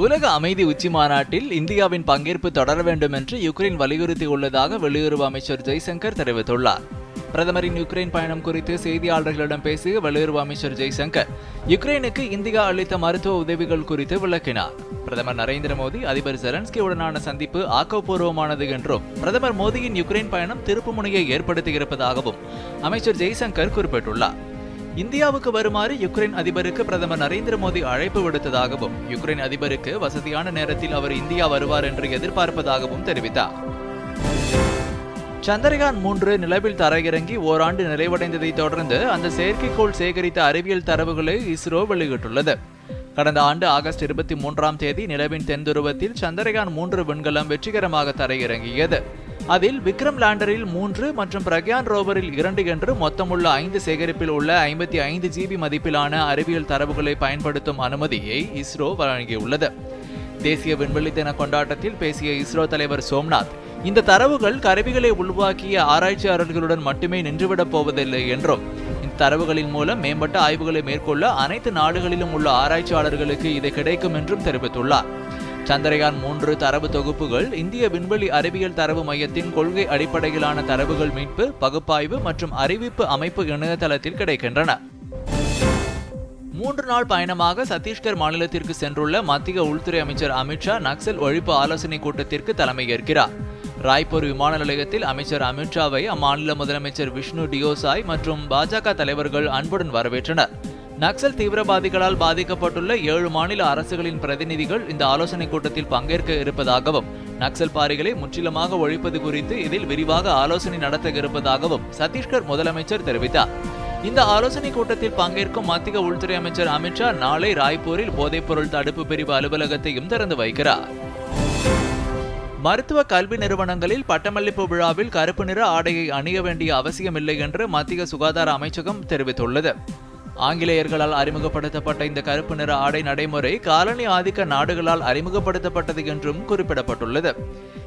உலக அமைதி உச்சி மாநாட்டில் இந்தியாவின் பங்கேற்பு தொடர வேண்டும் என்று யுக்ரைன் வலியுறுத்தியுள்ளதாக வெளியுறவு அமைச்சர் ஜெய்சங்கர் தெரிவித்துள்ளார். பிரதமரின் யுக்ரைன் பயணம் குறித்து செய்தியாளர்களிடம் பேசிய வெளியுறவு அமைச்சர் ஜெய்சங்கர் யுக்ரைனுக்கு இந்தியா அளித்த மருத்துவ உதவிகள் குறித்து விளக்கினார். பிரதமர் நரேந்திர மோடி அதிபர் ஜெலன்ஸ்கியுடனான சந்திப்பு ஆக்கப்பூர்வமானது என்றும் பிரதமர் மோடியின் யுக்ரைன் பயணம் திருப்புமுனையை ஏற்படுத்தியிருப்பதாகவும் அமைச்சர் ஜெய்சங்கர் குறிப்பிட்டுள்ளார். இந்தியாவுக்கு வருமாறு யுக்ரைன் அதிபருக்கு பிரதமர் நரேந்திர மோடி அழைப்பு விடுத்ததாகவும் யுக்ரைன் அதிபருக்கு வசதியான நேரத்தில் அவர் இந்தியா வருவார் என்று எதிர்பார்ப்பதாகவும் தெரிவித்தார். சந்திரயான் மூன்று நிலவில் தரையிறங்கி ஓராண்டு நிறைவடைந்ததை தொடர்ந்து அந்த செயற்கைக்கோள் சேகரித்த அறிவியல் தரவுகளை இஸ்ரோ வெளியிட்டுள்ளது. கடந்த ஆண்டு ஆகஸ்ட் இருபத்தி மூன்றாம் தேதி நிலவின் தென்துருவத்தில் சந்திரயான் மூன்று விண்கலம் வெற்றிகரமாக தரையிறங்கியது. அதில் விக்ரம் லேண்டரில் மூன்று மற்றும் பிரக்யான் ரோவரில் இரண்டு என்று மொத்தமுள்ள ஐந்து சேகரிப்பில் உள்ள ஐம்பத்தி ஐந்து ஜிபி மதிப்பிலான அறிவியல் தரவுகளை பயன்படுத்தும் அனுமதியை இஸ்ரோ வழங்கியுள்ளது. தேசிய விண்வெளி தின கொண்டாட்டத்தில் பேசிய இஸ்ரோ தலைவர் சோம்நாத் இந்த தரவுகள் கருவிகளை உருவாக்கிய ஆராய்ச்சியாளர்களுடன் மட்டுமே நின்றுவிடப் போவதில்லை என்றும் இந்த தரவுகளின் மூலம் மேம்பட்ட ஆய்வுகளை மேற்கொள்ள அனைத்து நாடுகளிலும் உள்ள ஆராய்ச்சியாளர்களுக்கு இது கிடைக்கும் என்றும் தெரிவித்துள்ளார். சந்திரயான் மூன்று தரவு தொகுப்புகள் இந்திய விண்வெளி அறிவியல் தரவு மையத்தின் கொள்கை அடிப்படையிலான தரவுகள் மீட்பு பகுப்பாய்வு மற்றும் அறிவிப்பு அமைப்பு இணையதளத்தில் கிடைக்கின்றன. மூன்று நாள் பயணமாக சத்தீஸ்கர் மாநிலத்திற்கு சென்றுள்ள மத்திய உள்துறை அமைச்சர் அமித்ஷா நக்சல் ஒழிப்பு ஆலோசனை கூட்டத்திற்கு தலைமையேற்கிறார். ராய்ப்பூர் விமான நிலையத்தில் அமைச்சர் அமித்ஷாவை அம்மாநில முதலமைச்சர் விஷ்ணு டியோசாய் மற்றும் பாஜக தலைவர்கள் அன்புடன் வரவேற்றனர். நக்சல் தீவிரவாதிகளால் பாதிக்கப்பட்டுள்ள ஏழு மாநில அரசுகளின் பிரதிநிதிகள் இந்த ஆலோசனை கூட்டத்தில் பங்கேற்க இருப்பதாகவும் நக்சல் பாரிகளை முற்றிலுமாக ஒழிப்பது குறித்து இதில் விரிவாக ஆலோசனை நடத்த இருப்பதாகவும் சத்தீஸ்கர் முதலமைச்சர் தெரிவித்தார். இந்த ஆலோசனை கூட்டத்தில் பங்கேற்கும் மத்திய உள்துறை அமைச்சர் அமித்ஷா நாளை ராய்ப்பூரில் போதைப்பொருள் தடுப்பு பிரிவு அலுவலகத்தையும் திறந்து வைக்கிறார். மருத்துவ கல்வி நிறுவனங்களில் பட்டமளிப்பு விழாவில் கருப்பு நிற ஆடையை அணிய வேண்டிய அவசியமில்லை என்று மத்திய சுகாதார அமைச்சகம் தெரிவித்துள்ளது. ஆங்கிலேயர்களால் அறிமுகப்படுத்தப்பட்ட இந்த கருப்பு நிற ஆடை நடைமுறை காலனி ஆதிக்க நாடுகளால் அறிமுகப்படுத்தப்பட்டது என்றும் குறிப்பிடப்பட்டுள்ளது.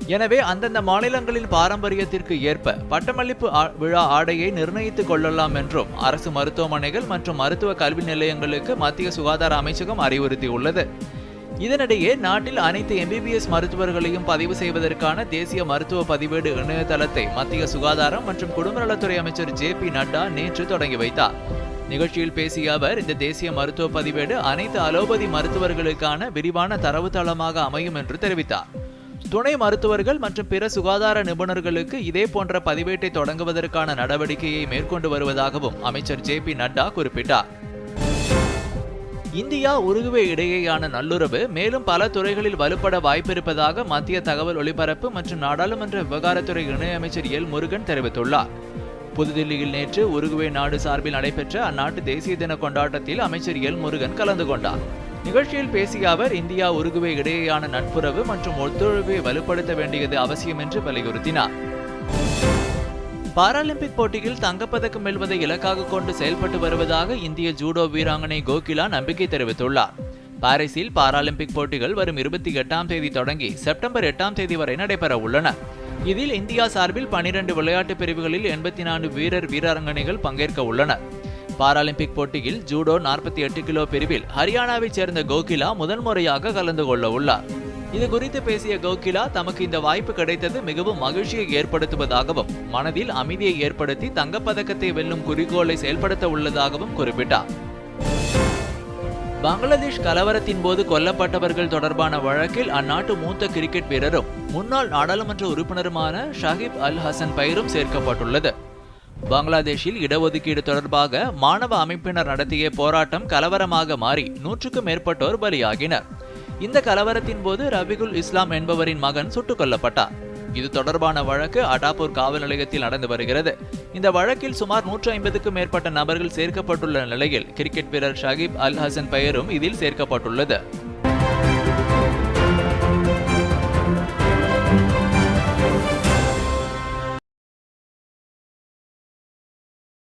எனவே அந்தந்த மாநிலங்களின் பாரம்பரியத்திற்கு ஏற்ப பட்டமளிப்பு ஆ- விழா ஆடையை நிர்ணயித்துக் கொள்ளலாம் என்றும் அரசு மருத்துவமனைகள் மற்றும் மருத்துவ கல்வி நிலையங்களுக்கு மத்திய சுகாதார அமைச்சகம் அறிவுறுத்தியுள்ளது. இதனிடையே நாட்டில் அனைத்து எம்பிபிஎஸ் மருத்துவர்களையும் பதிவு செய்வதற்கான தேசிய மருத்துவ பதிவேடு இணையதளத்தை மத்திய சுகாதாரம் மற்றும் குடும்பநலத்துறை அமைச்சர் ஜே பி நட்டா நேற்று தொடங்கி வைத்தார். நிகழ்ச்சியில் பேசிய அவர் இந்த தேசிய மருத்துவ பதிவேடு அனைத்து அலோபதி மருத்துவர்களுக்கான விரிவான தரவுத்தளமாக அமையும் என்று தெரிவித்தார். துணை மருத்துவர்கள் மற்றும் பிற சுகாதார நிபுணர்களுக்கு இதே போன்ற பதிவேட்டை தொடங்குவதற்கான நடவடிக்கையை மேற்கொண்டு வருவதாகவும் அமைச்சர் ஜே பி நட்டா குறிப்பிட்டார். இந்தியா உருகுவே இடையேயான நல்லுறவு மேலும் பல துறைகளில் வலுப்பட வாய்ப்பிருப்பதாக மத்திய தகவல் ஒலிபரப்பு மற்றும் நாடாளுமன்ற விவகாரத்துறை இணையமைச்சர் எல் முருகன் தெரிவித்துள்ளார். புதுதில்லியில் நேற்று உருகுவே நாடு சார்பில் நடைபெற்ற அந்நாட்டு தேசிய தின கொண்டாட்டத்தில் அமைச்சர் எல் முருகன் கலந்து கொண்டார். நிகழ்ச்சியில் பேசிய அவர் இந்தியா உருகுவே இடையேயான நட்புறவு மற்றும் ஒத்துழைப்பை வலுப்படுத்த வேண்டியது அவசியம் என்று வலியுறுத்தினார். பாராலிம்பிக் போட்டியில் தங்கப்பதக்கம் வெல்வதை இலக்காக கொண்டு செயல்பட்டு வருவதாக இந்திய ஜூடோ வீராங்கனை கோகிலா நம்பிக்கை தெரிவித்துள்ளார். பாரிஸில் பாராலிம்பிக் போட்டிகள் வரும் இருபத்தி எட்டாம் தேதி தொடங்கி செப்டம்பர் எட்டாம் தேதி வரை நடைபெற உள்ளன இதில் இந்தியா சார்பில் பனிரெண்டு விளையாட்டு பிரிவுகளில் எண்பத்தி நான்கு வீரர் வீராங்கனைகள் பங்கேற்க உள்ளனர். பாராலிம்பிக் போட்டியில் ஜூடோ நாற்பத்தி எட்டு கிலோ பிரிவில் ஹரியானாவைச் சேர்ந்த கோகிலா முதன்முறையாக கலந்து கொள்ள உள்ளார். இது குறித்து பேசிய கோகிலா தமக்கு இந்த வாய்ப்பு கிடைத்தது மிகவும் மகிழ்ச்சியை ஏற்படுத்துவதாகவும் மனதில் அமைதியை ஏற்படுத்தி தங்கப்பதக்கத்தை வெல்லும் குறிக்கோளை செயல்படுத்த உள்ளதாகவும் குறிப்பிட்டார். பங்களாதேஷ் கலவரத்தின் போது கொல்லப்பட்டவர்கள் தொடர்பான வழக்கில் அந்நாட்டு மூத்த கிரிக்கெட் வீரரும் முன்னாள் நாடாளுமன்ற உறுப்பினருமான ஷஹிப் அல் ஹசன் பெயரும் சேர்க்கப்பட்டுள்ளது. பங்களாதேஷில் இடஒதுக்கீடு தொடர்பாக மாணவ அமைப்பினர் நடத்திய போராட்டம் கலவரமாக மாறி நூற்றுக்கும் மேற்பட்டோர் பலியாகினர். இந்த கலவரத்தின் போது ரபிகுல் இஸ்லாம் என்பவரின் மகன் சுட்டுக் கொல்லப்பட்டார் இது தொடர்பான வழக்கு அடாப்பூர் காவல் நிலையத்தில் நடந்து வருகிறது. இந்த வழக்கில் சுமார் நூற்று ஐம்பதுக்கும் மேற்பட்ட நபர்கள் சேர்க்கப்பட்டுள்ள நிலையில் கிரிக்கெட் வீரர் ஷகிப் அல் ஹசன் பெயரும் இதில் சேர்க்கப்பட்டுள்ளது.